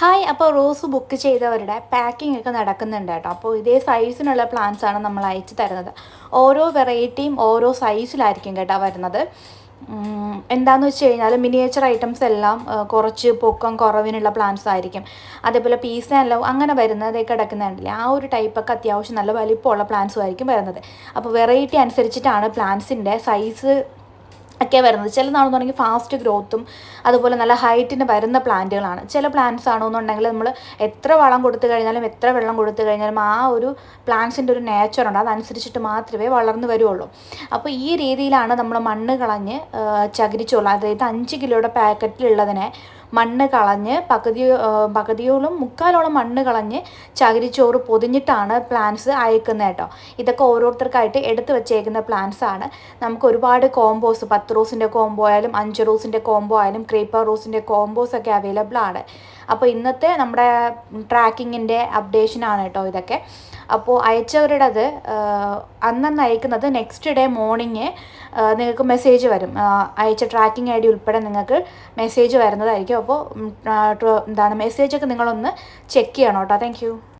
Hi അപ്പോൾ rose book ചെയ്തവരുടെ packing ഒക്കെ നടക്കുന്നുണ്ട് കേട്ടോ. അപ്പോൾ ഇതേ സൈസിനുള്ള പ്ലാന്റ്സ് ആണ് നമ്മൾ അയച്ചു തരുന്നത്. ഓരോ വെറൈറ്റിയും ഓരോ സൈസിലായിരിക്കും കേട്ടോ വരുന്നത്. എന്താണെന്ന് വെച്ച് കഴിഞ്ഞാൽ മിനിയേച്ചർ ഐറ്റംസ് എല്ലാം കുറച്ച് പൊക്കം കുറവിനുള്ള പ്ലാന്റ്സ് ആയിരിക്കും. അതേപോലെ പീസ് എല്ലാം അങ്ങനെ വരുന്നതൊക്കെ കിടക്കുന്നുണ്ടല്ലേ? ആ ഒരു ടൈപ്പൊക്കെ അത്യാവശ്യം നല്ല വലിപ്പമുള്ള പ്ലാന്റ്സും ആയിരിക്കും വരുന്നത്. അപ്പോൾ വെറൈറ്റി അനുസരിച്ചിട്ടാണ് പ്ലാന്റ്സിന്റെ സൈസ് ഒക്കെ വരുന്നത്. ചിലതാണെന്നുണ്ടെങ്കിൽ ഫാസ്റ്റ് ഗ്രോത്തും അതുപോലെ നല്ല ഹൈറ്റിന് വരുന്ന പ്ലാന്റുകളാണ്. ചില പ്ലാന്റ്സ് ആണെന്നുണ്ടെങ്കിൽ നമ്മൾ എത്ര വളം കൊടുത്തു കഴിഞ്ഞാലും എത്ര വെള്ളം കൊടുത്തു കഴിഞ്ഞാലും ആ ഒരു പ്ലാന്റ്സിന്റെ ഒരു നേച്ചർ ഉണ്ട്. അതനുസരിച്ചിട്ട് മാത്രമേ വളർന്നു വരുള്ളൂ അപ്പോൾ ഈ രീതിയിലാണ് നമ്മൾ മണ്ണ് കളഞ്ഞ് ചകിരിച്ചോളം അതായത് അഞ്ച് കിലോയുടെ പാക്കറ്റിലുള്ളതിനെ മണ്ണ് കളഞ്ഞ് പകുതി പകുതിയോളം മുക്കാലോളം മണ്ണ് കളഞ്ഞ് ചകിരിച്ചോറ് പൊതിഞ്ഞിട്ടാണ് പ്ലാന്റ്സ് അയക്കുന്നത് കേട്ടോ. ഇതൊക്കെ ഓരോരുത്തർക്കായിട്ട് എടുത്തു വെച്ചേക്കുന്ന പ്ലാന്റ്സ് ആണ്. നമുക്ക് ഒരുപാട് കോമ്പോസ് പത്ത് റോസിന്റെ കോംബോ ആയാലും അഞ്ച് റോസിന്റെ കോംബോ ആയാലും ക്രീപ്പർ റോസിന്റെ കോംബോസ് ഒക്കെ അവൈലബിൾ ആണ്. അപ്പോൾ ഇന്നത്തെ നമ്മുടെ ട്രാക്കിങ്ങിന്റെ അപ്ഡേഷനാണ് കേട്ടോ ഇതൊക്കെ. അപ്പോൾ അയച്ചവരുടേത് അന്നന്ന് അയക്കുന്നത് നെക്സ്റ്റ് ഡേ മോർണിംഗ് നിങ്ങൾക്ക് മെസ്സേജ് വരും. അയച്ച ട്രാക്കിംഗ് ഐ ഡി ഉൾപ്പെടെ നിങ്ങൾക്ക് മെസ്സേജ് വരുന്നതായിരിക്കും. അപ്പോൾ എന്താണ് മെസ്സേജൊക്കെ നിങ്ങളൊന്ന് ചെക്ക് ചെയ്യണം കേട്ടോ. താങ്ക്